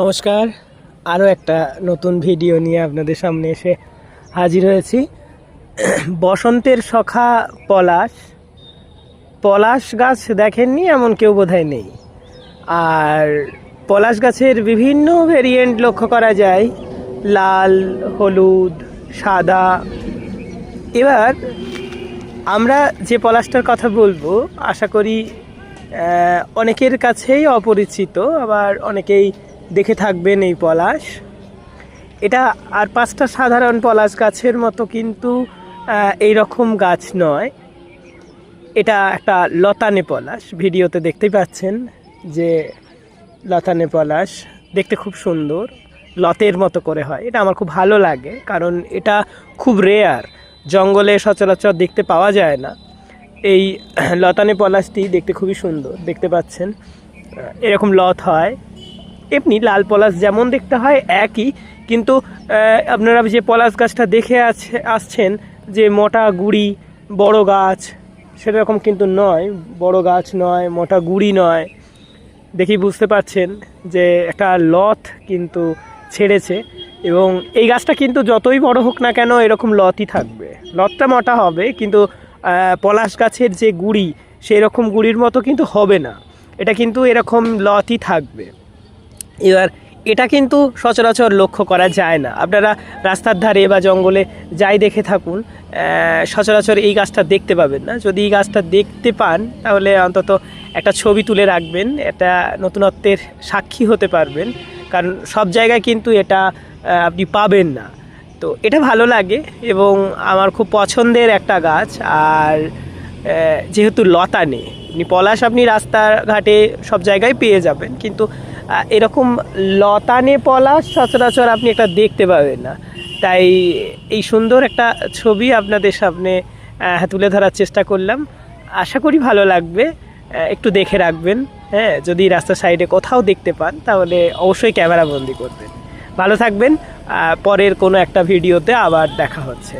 নমস্কার। আরও একটা নতুন ভিডিও নিয়ে আপনাদের সামনে এসে হাজির হয়েছি। বসন্তের সখা পলাশ। পলাশ গাছ দেখেননি, এমন কেউ বোধহয় নেই। আর পলাশ গাছের বিভিন্ন ভেরিয়েন্ট লক্ষ্য করা যায়। লাল, হলুদ, সাদা। এবার আমরা যে পলাশটার কথা বলব, আশা করি অনেকের কাছেই অপরিচিত। আবার অনেকেই দেখে থাকবেন এই পলাশ। এটা আর পাঁচটা সাধারণ পলাশ গাছের মতো কিন্তু এই রকম গাছ নয়। এটা একটা লতানে পলাশ, ভিডিওতে দেখতেই পাচ্ছেন যে লতানে পলাশ, দেখতে খুব সুন্দর, লতের মতো করে হয়। এটা আমার খুব ভালো লাগে, কারণ এটা খুব রেয়ার জঙ্গলে সচরাচর দেখতে পাওয়া যায় না। এই লতানে পলাশটি দেখতে খুবই সুন্দর, দেখতে পাচ্ছেন এরকম লত হয়। এমনি লাল পলাশ যেমন দেখতে হয়, একই। কিন্তু আপনারা যে পলাশ গাছটা দেখে আছে, আসছেন, যে মোটা গুড়ি, বড় গাছ, সেরকম কিন্তু নয়। বড় গাছ নয়, মোটা গুড়ি নয়। দেখি বুঝতে পারছেন যে একটা লথ কিন্তু ছেড়েছে এবং এই গাছটা কিন্তু যতই বড় হোক না কেন এরকম লতই থাকবে। লতটা মোটা হবে, কিন্তু পলাশ গাছের যে গুড়ি সেই রকম গুড়ির মতো কিন্তু হবে না। এটা কিন্তু এরকম লতই থাকবে। এবার এটা কিন্তু সচরাচর লক্ষ্য করা যায় না। আপনারা রাস্তার ধারে বা জঙ্গলে যাই দেখে থাকুন সচরাচর এই গাছটা দেখতে পাবেন না। যদি এই গাছটা দেখতে পান, তাহলে অন্তত একটা ছবি তুলে রাখবেন এটা নতুনত্বের সাক্ষী হতে পারবেন, কারণ সব জায়গায় কিন্তু এটা আপনি পাবেন না। তো এটা ভালো লাগে এবং আমার খুব পছন্দের একটা গাছ, আর যেহেতু লতা নেই, আপনি পলাশ আপনি রাস্তাঘাটে সব জায়গায় পেয়ে যাবেন, কিন্তু এরকম লতানে পলাশ সচরাচর আপনি একটা দেখতে পাবেন না। তাই এই সুন্দর একটা ছবি আপনাদের সামনে তুলে ধরার চেষ্টা করলাম। আশা করি ভালো লাগবে একটু দেখে রাখবেন হ্যাঁ যদি রাস্তার সাইডে কোথাও দেখতে পান, তাহলে অবশ্যই ক্যামেরা বন্দি করবেন। ভালো থাকবেন পরের কোনো একটা ভিডিওতে আবার দেখা হচ্ছে।